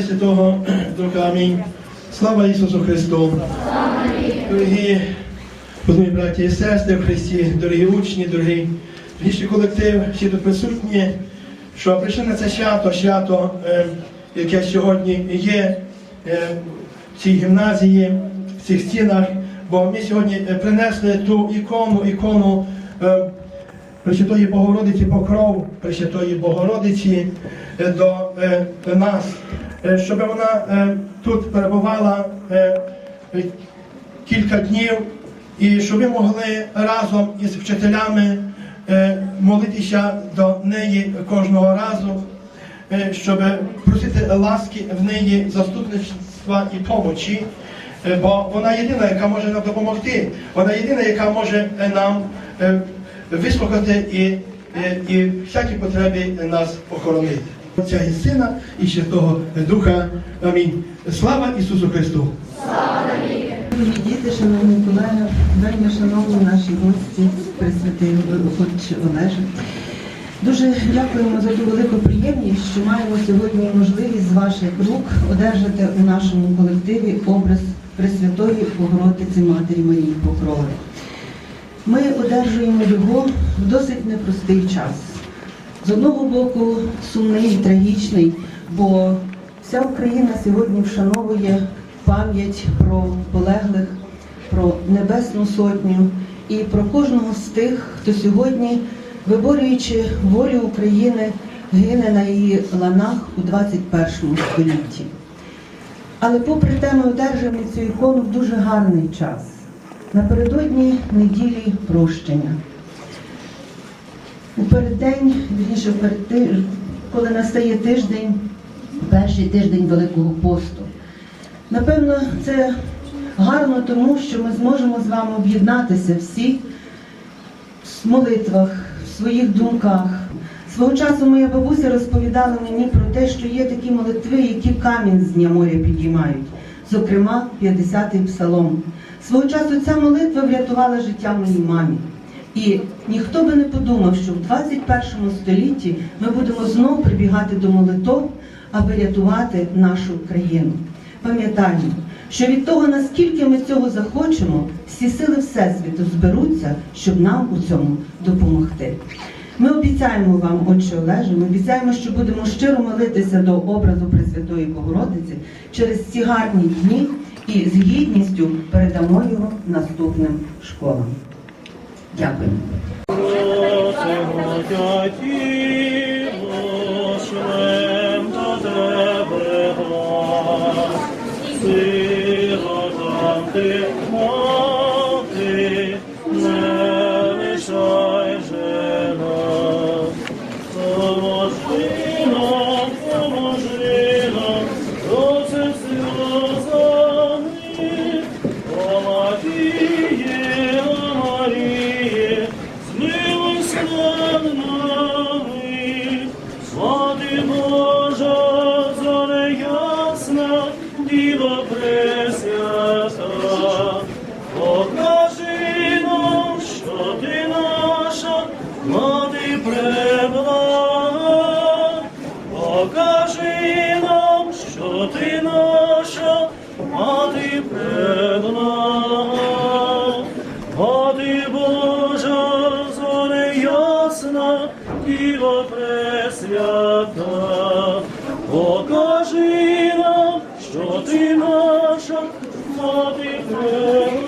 Святого Духа Амінь. Слава Ісусу Христу! Дорогі мої браті і сестри в Христі, дорогі учні, дорогі вічний колектив, всі тут присутні, що прийшли на це свято, свято, яке сьогодні є в цій гімназії, в цих стінах, бо ми сьогодні принесли ту ікону, ікону Пресвятої Богородиці Покров, Пресвятої Богородиці е, до, е, нас, е, щоб вона тут перебувала кілька днів, і щоб ми могли разом із вчителями молитися до неї кожного разу, щоб просити ласки в неї заступництва і помочі. Бо вона єдина, яка може нам допомогти. Вона єдина, яка може нам вислухати і, і, і всякі потреби нас охоронити. Отця і Сина і Святого Духа. Амінь. Слава Ісусу Христу! Дорогі діти, шановні колеги, вельми шановні наші гості, присвятий отче Олеже. Дуже дякуємо за ту велику приємність, що маємо сьогодні можливість з ваших рук одержати у нашому колективі образ Пресвятої Богородиці Матері Марії Покрови. Ми одержуємо його в досить непростий час. З одного боку, сумний трагічний, бо вся Україна сьогодні вшановує пам'ять про полеглих, про Небесну Сотню і про кожного з тих, хто сьогодні, виборюючи волю України, гине на її ланах у 21 столітті. Але попри те, ми одержуємо цю ікону в дуже гарний час. Напередодні неділі прощення. У переддень, вірніше, коли настає тиждень, перший тиждень Великого посту. Напевно, це гарно тому, що ми зможемо з вами об'єднатися всі в молитвах, в своїх думках. Свого часу моя бабуся розповідала мені про те, що є такі молитви, які камінь з дня моря підіймають, зокрема, 50-й псалом. Свого часу ця молитва врятувала життя моїй мамі. І ніхто би не подумав, що в 21 столітті ми будемо знову прибігати до молитов, аби рятувати нашу країну. Пам'ятаємо, що від того, наскільки ми цього захочемо, всі сили Всесвіту зберуться, щоб нам у цьому допомогти. Ми обіцяємо вам, Отче Олеже, ми обіцяємо, що будемо щиро молитися до образу Пресвятої Богородиці через ці гарні дні і з гідністю передамо його наступним школам. Глас. Сиротам ти Поможи нам, поможи нам, просим сльозами, о Маріє, о покажи нам, що ти наша, мати преблага, мати Божа, зоря ясна, Діва пресвята, покажи нам, що ти наша, мати преблага.